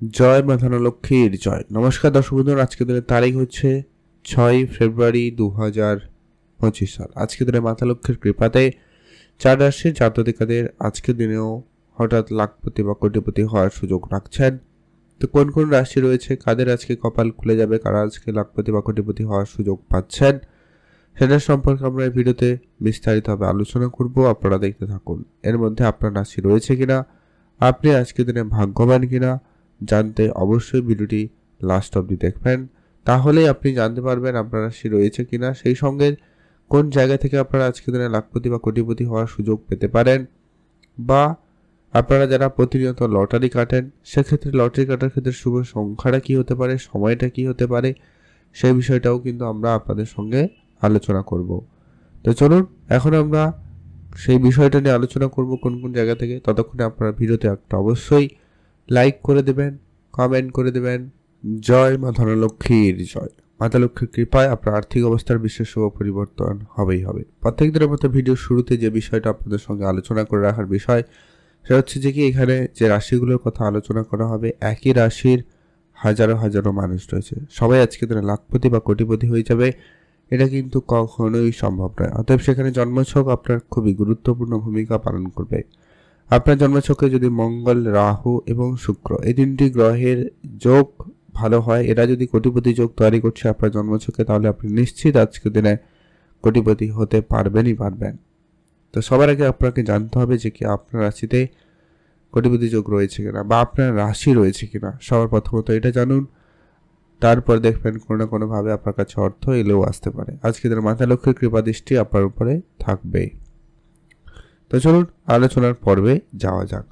জয় মাথানো লক্ষ্মীর জয়। নমস্কার দর্শক বন্ধুরা, আজকে দিনের তারিখ হচ্ছে ছয় ফেব্রুয়ারি দু হাজার পঁচিশ সাল। আজকে দিনে মাথা লক্ষ্মীর কৃপাতে চার রাশির জাতদিকাদের আজকের দিনেও হঠাৎ লাখপতি বা কোটিপতি হওয়ার সুযোগ রাখছেন। তো কোন কোন রাশি রয়েছে, কাদের আজকে কপাল খুলে যাবে, কারা আজকে লাখপতি বা কোটিপতি হওয়ার সুযোগ পাচ্ছেন সেটার সম্পর্কে আমরা এই ভিডিওতে বিস্তারিতভাবে আলোচনা করব। আপনারা দেখতে থাকুন, এর মধ্যে আপনার রাশি রয়েছে কিনা, আপনি আজকের দিনে ভাগ্যবান কিনা জানতে অবশ্যই ভিডিওটি লাস্ট অবধি দেখবেন। তাহলেই আপনি জানতে পারবেন আপনার রাশি রয়েছে কিনা। সেই সঙ্গে কোন জায়গা থেকে আপনারা আজকের দিনে লাখপতি বা কোটিপতি হওয়ার সুযোগ পেতে পারেন বা আপনারা যারা প্রতিনিয়ত লটারি কাটেন, সেক্ষেত্রে লটারি কাটার ক্ষেত্রে শুভ সংখ্যাটা কী হতে পারে, সময়টা কী হতে পারে, সেই বিষয়টাও কিন্তু আমরা আপনাদের সঙ্গে আলোচনা করব। তো চলুন, এখন আমরা সেই বিষয়টা নিয়ে আলোচনা করব কোন কোন জায়গা থেকে। ততক্ষণে আপনারা ভিডিওতে একটা অবশ্যই লাইক করে দেবেন কমেন্ট করে দেবেন। জয় মা ধনলক্ষ্মীর জয়। মাতা লক্ষ্মীর কৃপায় আপনার আর্থিক অবস্থার বিশেষ শুভ পরিবর্তন হবেই হবে। প্রত্যেক দিনের মতো ভিডিওর শুরুতে যে বিষয়টা আপনাদের সঙ্গে আলোচনা করে রাখার বিষয়, সেটা হচ্ছে যে কি এখানে যে রাশিগুলোর কথা আলোচনা করা হবে, একই রাশির হাজারো হাজারো মানুষ রয়েছে। সবাই আজকে দিনে লাখপতি বা কোটিপতি হয়ে যাবে, এটা কিন্তু কখনোই সম্ভব নয়। অতএব সেখানে জন্মছক আপনার খুবই গুরুত্বপূর্ণ ভূমিকা পালন করবে। আপনার জন্মছকে যদি মঙ্গল, রাহু এবং শুক্র, এই তিনটি গ্রহের যোগ ভালো হয়, এরা যদি কোটিপতি যোগ তৈরি করছে আপনার জন্মছকে তাহলে আপনি নিশ্চিত আজকের দিনে কোটিপতি হতে পারবেনই পারবেন। তো সবার আগে আপনাকে জানতে হবে যে কি আপনার রাশিতে কোটিপতি যোগ রয়েছে কিনা বা আপনার রাশি রয়েছে কিনা। সবার প্রথমত এটা জানুন। তারপর দেখবেন কোনো না কোনোভাবে আপনার কাছে অর্থ এলেও আসতে পারে। আজকে দিনের মাথা লক্ষ্যের কৃপা দৃষ্টি আপনার উপরে থাকবেই। তো চলুন আলোচনার পর্বে যাওয়া যাক।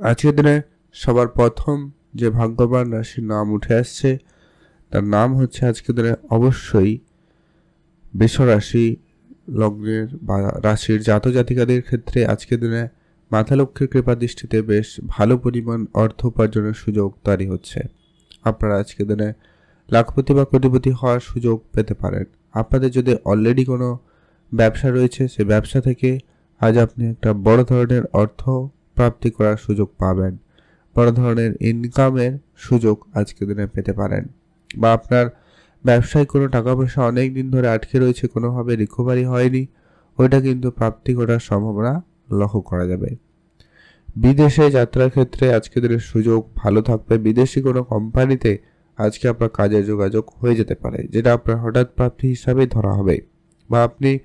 আজকের দিনে সবার প্রথম যে ভাগ্যবান রাশির নাম উঠে আসছে, তার নাম হচ্ছে আজকের দিনে অবশ্যই রাশি, লগ্নের বা রাশির জাত জাতিকাদের ক্ষেত্রে আজকের দিনে মাথা লক্ষ্মীর কৃপা দৃষ্টিতে বেশ ভালো পরিমাণ অর্থ উপার্জনের সুযোগ তৈরি হচ্ছে। আপনারা আজকের দিনে লাখপতি বা কোটিপতি হওয়ার সুযোগ পেতে পারেন। আপনাদের যদি অলরেডি কোনো ব্যবসা রয়েছে, সে ব্যবসা থেকে আজ আপনি একটা বড় ধরনের অর্থ প্রাপ্তি করার সুযোগ পাবেন। বড় ধরনের ইনকামের সুযোগ আজকে দিনে পেতে পারেন। বা আপনার ব্যবসায় কোনো টাকা পয়সা অনেক দিন ধরে আটকে রয়েছে, কোনোভাবে রিকভারি হয়নি, ওইটা কিন্তু প্রাপ্তি করার সম্ভাবনা লক্ষ্য করা যাবে। বিদেশে যাত্রার ক্ষেত্রে আজকে দিনের সুযোগ ভালো থাকবে। বিদেশি কোনো কোম্পানিতে আজকে আপনার কাজের যোগাযোগ হয়ে যেতে পারে, যেটা আপনার হঠাৎ প্রাপ্তি হিসাবে ধরা হবে। বা আপনি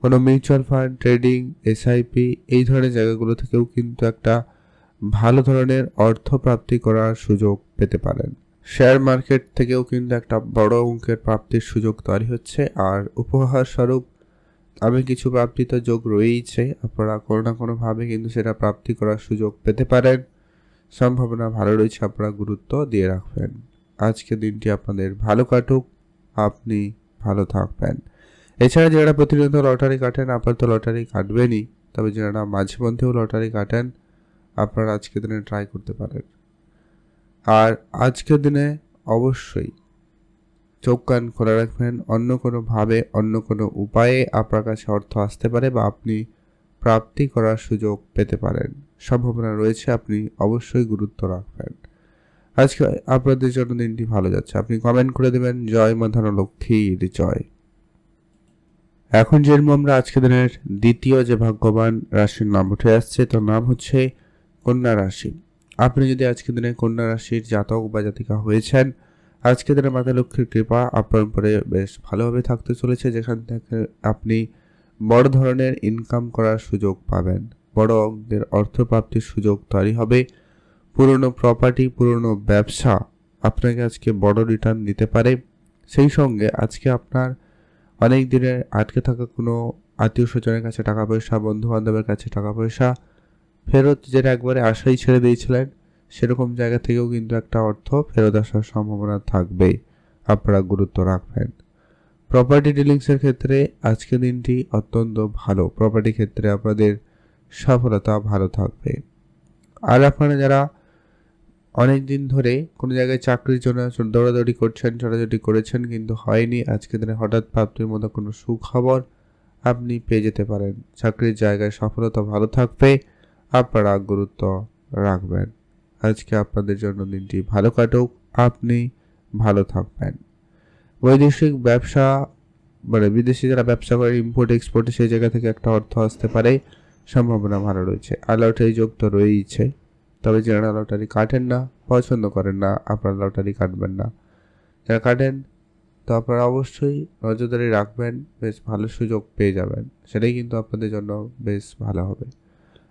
কোনো মিউচুয়াল ফান্ড ট্রেডিং এসআইপি এই ধরনের জায়গাগুলো থেকেও কিন্তু একটা ভালো ধরনের অর্থ প্রাপ্তি করার সুযোগ পেতে পারেন। শেয়ার মার্কেট থেকেও কিন্তু একটা বড় অঙ্কের প্রাপ্তির সুযোগ তৈরি হচ্ছে। আর উপহার স্বরূপ আমি কিছু প্রাপ্তি তো যোগ রয়েইছে, আপনারা কোনো না কোনোভাবে কিন্তু সেটা প্রাপ্তি করার সুযোগ পেতে পারেন। সম্ভাবনা ভালো রয়েছে, আপনারা গুরুত্ব দিয়ে রাখবেন। আজকে দিনটি আপনাদের ভালো কাটুক। আপনি ভালো থাকবেন। এছাড়া যারা প্রতিনিয়ত লটারি কাটেন, আপাতত লটারি কাটবেনই। তবে যারা মাঝে মধ্যেও লটারি কাটেন, আপনারা আজকের দিনে ট্রাই করতে পারেন। আর আজকের দিনে অবশ্যই চোখ কান খোলা রাখবেন। অন্য কোনোভাবে অন্য কোনো উপায়ে আপনার কাছে অর্থ আসতে পারে বা আপনি প্রাপ্তি করার সুযোগ পেতে পারেন। সম্ভাবনা রয়েছে, আপনি অবশ্যই গুরুত্ব রাখবেন। আজকে আপনাদের জন্য দিনটি ভালো যাচ্ছে। আপনি কমেন্ট করে দেবেন, জয় মাধান লক্ষ্মীর জয়। এখন যেরকম আমরা আজকে দিনের দ্বিতীয় যে ভাগ্যবান রাশির নাম উঠে আসছে, তার নাম হচ্ছে কন্যা রাশি। আপনি যদি আজকে দিনে কন্যা রাশির জাতক বা জাতিকা হয়েছেন আজকে দিনের মাতা লক্ষ্মীর কৃপা আপনার উপরে বেশ ভালোভাবে থাকতে চলেছে, যেখান থেকে আপনি বড় ধরনের ইনকাম করার সুযোগ পাবেন। বড় অঙ্কের অর্থপ্রাপ্তির সুযোগ তৈরি হবে। পুরনো প্রপার্টি পুরনো ব্যবসা আপনাকে আজকে বড় রিটার্ন দিতে পারে। সেই সঙ্গে আজকে আপনার অনেক দিনের আটকে থাকা কোনো আত্মীয় স্বজনের কাছে টাকা পয়সা বন্ধু বান্ধবের কাছে টাকা পয়সা ফেরত যেটা একবারে আশাই ছেড়ে দিয়েছিলেন, সেরকম জায়গা থেকেও কিন্তু একটা অর্থ ফেরত আসার সম্ভাবনা থাকবে আপনারা গুরুত্ব রাখবেন। প্রপার্টি ডিলিংসের ক্ষেত্রে আজকে দিনটি অত্যন্ত ভালো। প্রপার্টি ক্ষেত্রে আপনাদের সফলতা ভালো থাকবে। আর আপনারা যারা অনেক দিন ধরে কোনো জায়গায় চাকরির জন্য দৌড়াদৌড়ি করছেন, ছোটাছুটি করেছেন, কিন্তু হয়নি। আজকে দিনে হঠাৎ প্রাপ্তির মতো কোনো সুখবর আপনি পেয়ে যেতে পারেন। চাকরির জায়গায় সফলতা ভালো থাকবে, আপনারা গুরুত্ব রাখবেন। আজকে আপনাদের জন্য দিনটি ভালো কাটুক, আপনি ভালো থাকবেন। বৈদেশিক ব্যবসা মানে বিদেশি যারা ব্যবসা করে ইম্পোর্ট এক্সপোর্টে সেই জায়গা থেকে একটা অর্থ আসতে পারে। সম্ভাবনা ভালো রয়েছে। লটারি যোগ তো রয়েইছে। তবে যারা লটারি কাটেন না, পছন্দ করেন না, আপনারা লটারি কাটবেন না। যারা কাটেন, তো আপনারা অবশ্যই নজরদারি রাখবেন, বেশ ভালো সুযোগ পেয়ে যাবেন। সেটাই কিন্তু আপনাদের জন্য বেশ ভালো হবে।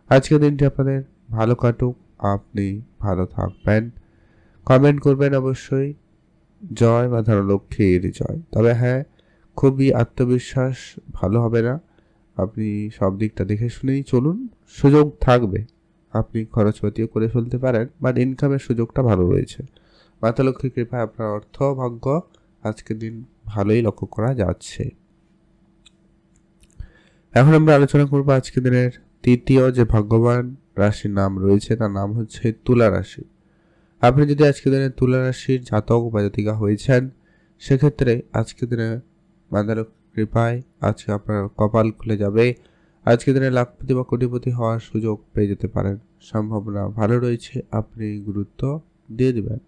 আজকের দিনটি আপনাদের ভালো কাটুক, আপনি ভালো থাকবেন। কমেন্ট করবেন অবশ্যই, জয় বা ধরো জয়। তবে হ্যাঁ খুবই আত্মবিশ্বাস ভালো হবে না। আপনি সব দিকটা দেখে শুনেই চলুন, সুযোগ থাকবে। আপনি খরচপাতিও করে ফেলতে পারেন বাট ইনকামের সুযোগটা ভালো রয়েছে। মাতা লক্ষ্মীর কৃপায় আপনার অর্থ, ভাগ্য, আজকের দিন ভালোই লক্ষ্য করা যাচ্ছে। এখন আমরা আলোচনা করব আজকের দিনের তৃতীয় যে ভাগ্যবান রাশির নাম রয়েছে, তার নাম হচ্ছে তুলা রাশি। আপনি যদি আজকের দিনে তুলা রাশির জাতক বা জাতিকা হয়েছেন, সেক্ষেত্রে আজকের দিনে মাতার কৃপায় আজকে আপনার কপাল খুলে যাবে। আজকের দিনে লাখপতি বা কোটিপতি হওয়ার সুযোগ পেয়ে যেতে পারেন। সম্ভাবনা ভালো রয়েছে, আপনি গুরুত্ব দিয়ে দেবেন।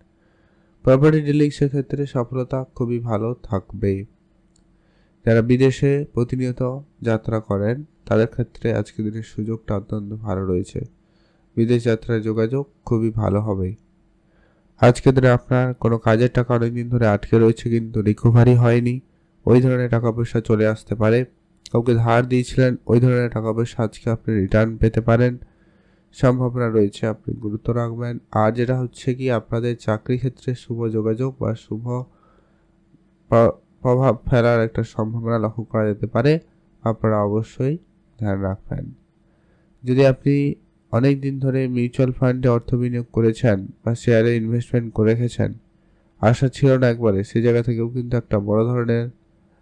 প্রপার্টি ডিলিং সেক্ষেত্রে সফলতা খুবই ভালো থাকবে যারা বিদেশে প্রতিনিয়ত যাত্রা করেন, তাদের ক্ষেত্রে আজকের দিনের সুযোগটা অত্যন্ত ভালো রয়েছে। বিদেশ যাত্রার যোগাযোগ খুবই ভালো হবে। আজকের দিনে আপনার কোনো কাজের টাকা অনেকদিন ধরে আটকে রয়েছে, কিন্তু রিকভারি হয়নি। ওই ধরনের টাকা পয়সা চলে আসতে পারে। কাউকে ধার দিয়েছিলেন, ওই ধরনের টাকা পয়সা আজকে আপনি রিটার্ন পেতে পারেন। সম্ভাবনা রয়েছে, আপনি গুরুত্ব রাখবেন। আর যেটা হচ্ছে কি, আপনাদের চাকরি ক্ষেত্রে শুভ যোগাযোগ বা শুভ প্রভাব ফেলার একটা সম্ভাবনা লক্ষ্য করা যেতে পারে। আপনারা অবশ্যই ধ্যান রাখবেন। যদি আপনি অনেক দিন ধরে মিউচুয়াল ফান্ডে অর্থ বিনিয়োগ করেছেন বা শেয়ারে ইনভেস্টমেন্ট করে রেখেছেন, আশা ছিল না একবারে সেই জায়গা থেকেও কিন্তু একটা বড় ধরনের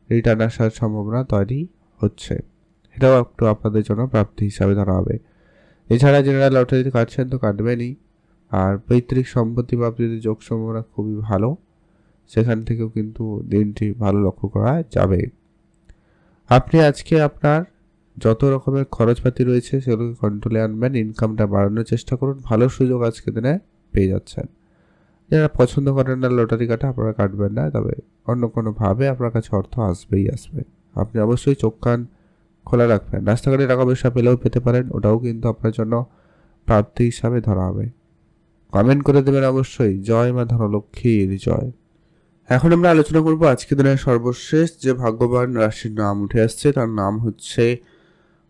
রিটার্ন আসার সম্ভাবনা তৈরি হচ্ছে। এটাও একটু আপনাদের জন্য প্রাপ্তি হিসাবে ধরা হবে। এছাড়া যারা লটারিতে কাটছেন তো কাটবেনই। আর পৈতৃক সম্পত্তি প্রাপ্তিতে যোগ সম্ভাবনা খুবই ভালো, সেখান থেকেও কিন্তু দিনটি ভালো লক্ষ্য করা যাবে। আপনি আজকে আপনার যত রকমের খরচপাতি রয়েছে, সেগুলোকে কন্ট্রোলে আনবেন ইনকামটা বাড়ানোর চেষ্টা করুন, ভালো সুযোগ আজকে দিনে পেয়ে যাচ্ছেন। যারা পছন্দ করেন না লটারি কাটা আপনারা কাটবেন না, তবে অন্য কোনোভাবে আপনার কাছে অর্থ আসবেই আসবে। আপনি অবশ্যই চোখ কান খোলা রাখবেন। রাস্তাঘাটে টাকা পয়সা পেলেও পেতে পারেন, ওটাও কিন্তু আপনার জন্য প্রাপ্তি হিসাবে ধরা হবে। কমেন্ট করে দেবেন অবশ্যই, জয় মা ধনলক্ষ্মীর জয়। এখন আমরা আলোচনা করব আজকে দিনের সর্বশেষ যে ভাগ্যবান রাশির নাম উঠে আসছে, তার নাম হচ্ছে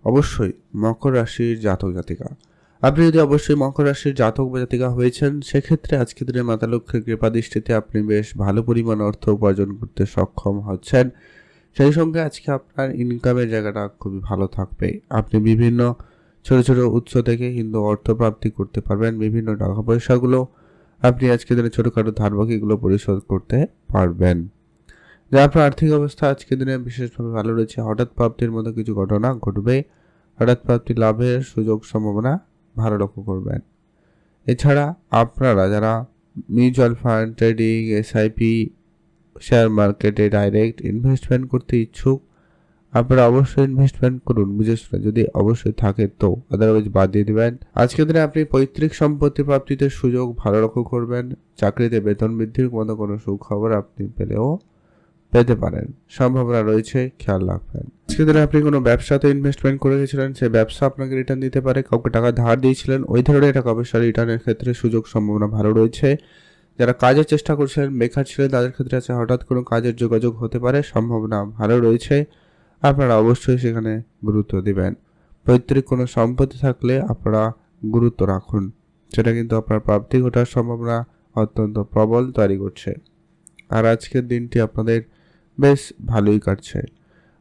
অবশ্যই মকর রাশির জাতক জাতিকা। আপনি যদি অবশ্যই মকর রাশির জাতক বা জাতিকা হয়েছেন, সেক্ষেত্রে আজকে দিনের মাতা লক্ষ্মীর কৃপা দৃষ্টিতে আপনি বেশ ভালো পরিমাণ অর্থ উপার্জন করতে সক্ষম হচ্ছেন। সেই সঙ্গে আজকে আপনার ইনকামের জায়গাটা খুবই ভালো থাকবে। আপনি বিভিন্ন ছোট ছোট উৎস থেকে কিন্তু অর্থ প্রাপ্তি করতে পারবেন, বিভিন্ন টাকা পয়সাগুলো আপনি আজকে দিনে ছোটোখাটো ধার বাকিগুলো পরিশোধ করতে পারবেন। যা আপনার আর্থিক অবস্থা আজকে দিনে বিশেষভাবে ভালো রয়েছে। হঠাৎ প্রাপ্তির মতো কিছু ঘটনা ঘটবে। হঠাৎ প্রাপ্তি লাভের সুযোগ সম্ভাবনা ভালো লক্ষ্য করবেন। এছাড়া আপনারা যারা mutual fund trading SIP share মার্কেটে ডাইরেক্ট ইনভেস্টমেন্ট করতে ইচ্ছুক, আপনারা অবশ্যই ইনভেস্টমেন্ট করুন বুঝে যদি অবশ্যই থাকে তো আদারওয়াইজ বাদ দিয়ে দেবেন। আজকের দিনে আপনি পৈতৃক সম্পত্তি প্রাপ্তিতে সুযোগ ভালো লক্ষ্য করবেন, চাকরিতে বেতন বৃদ্ধির মতো কোনো সুখবর আপনি পেলেও পেতে পারেন। সম্ভাবনা রয়েছে, খেয়াল রাখবেন। আজকের দিনে আপনি কোনো ব্যবসাতে ইনভেস্টমেন্ট করে গেছিলেন, সেই ব্যবসা আপনাকে রিটার্ন দিতে পারে, কাউকে টাকা ধার দিয়েছিলেন, ওই ধরনের টাকা পয়সা রিটার্নের ক্ষেত্রে সুযোগ সম্ভাবনা ভালো রয়েছে। যারা কাজের চেষ্টা করছিলেন বেকার ছিলেন, তাদের ক্ষেত্রে আছে হঠাৎ কোনো কাজের যোগাযোগ হতে পারে, সম্ভাবনা ভালো রয়েছে। আপনারা অবশ্যই সেখানে গুরুত্ব দিবেন। পৈতৃক কোনো সম্পত্তি থাকলে আপনারা গুরুত্ব রাখুন। সেটা কিন্তু আপনার প্রাপ্তি ঘটার সম্ভাবনা অত্যন্ত প্রবল তৈরি করছে। আর আজকের দিনটি আপনাদের বেশ ভালোই কাটছে।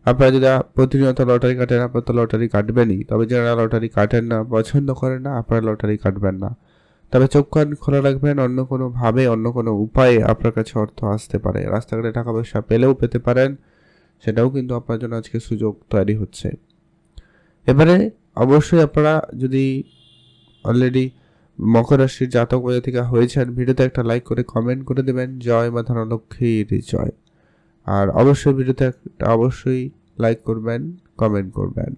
আপনারা যদি প্রতিনিয়ত লটারি কাটেন, আপনার তো লটারি কাটবেনই। তবে যারা লটারি কাটেন না, পছন্দ করেন না, আপনারা লটারি কাটবেন না। তবে চোখ কান খোলা রাখবেন, অন্য কোনোভাবে অন্য কোনো উপায়ে আপনার কাছে অর্থ আসতে পারে। রাস্তাঘাটে টাকা পয়সা পেলেও পেতে পারেন, সেটাও কিন্তু আপনার জন্য আজকে সুযোগ তৈরি হচ্ছে। এবারে অবশ্যই আপনারা যদি অলরেডি মকর রাশির জাতক থেকে হয়েছেন, ভিডিওতে একটা লাইক করে কমেন্ট করে দেবেন, জয় মা ধনলক্ষ্মীর জয়। আর অবশ্যই ভিডিওতে একটা অবশ্যই লাইক করবেন কমেন্ট করবেন।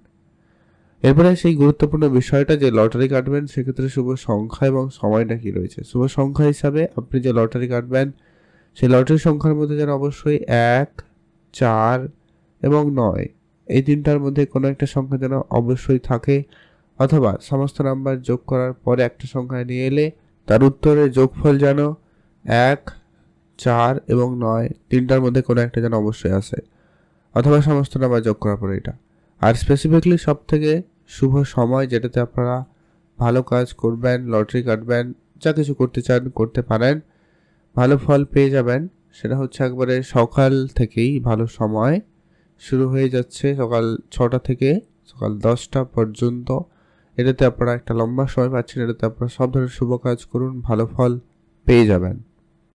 এরপরে সেই গুরুত্বপূর্ণ বিষয়টা যে লটারি কাটবেন, সেক্ষেত্রে শুভ সংখ্যা এবং সময়টা কি রয়েছে? শুভ সংখ্যা হিসাবে আপনি যে লটারি কাটবেন, সেই লটারি সংখ্যার মধ্যে যেন অবশ্যই এক, চার এবং নয়, এই তিনটার মধ্যে কোনো একটা সংখ্যা যেন অবশ্যই থাকে অথবা সমস্ত নাম্বার যোগ করার পরে একটা সংখ্যা নিয়ে এলে তার উত্তরে যোগফল যেন এক, চার এবং নয়, তিনটার মধ্যে কোনো একটা যেন অবশ্যই আসে অথবা সমস্ত নাম্বার যোগ করার পরে এটা। আর স্পেসিফিকলি সব থেকে শুভ সময় যেটাতে আপনারা ভালো কাজ করবেন, লটারি কাটবেন, যা কিছু করতে চান, করতে পারেন, ভালো ফল পেয়ে যাবেন, সেটা হচ্ছে একবারে সকাল থেকেই ভালো সময় শুরু হয়ে যাচ্ছে সকাল ছটা থেকে সকাল দশটা পর্যন্ত। এটাতে আপনারা একটা লম্বা সময় পাচ্ছেন, এটাতে আপনারা সব ধরনের শুভ কাজ করুন, ভালো ফল পেয়ে যাবেন।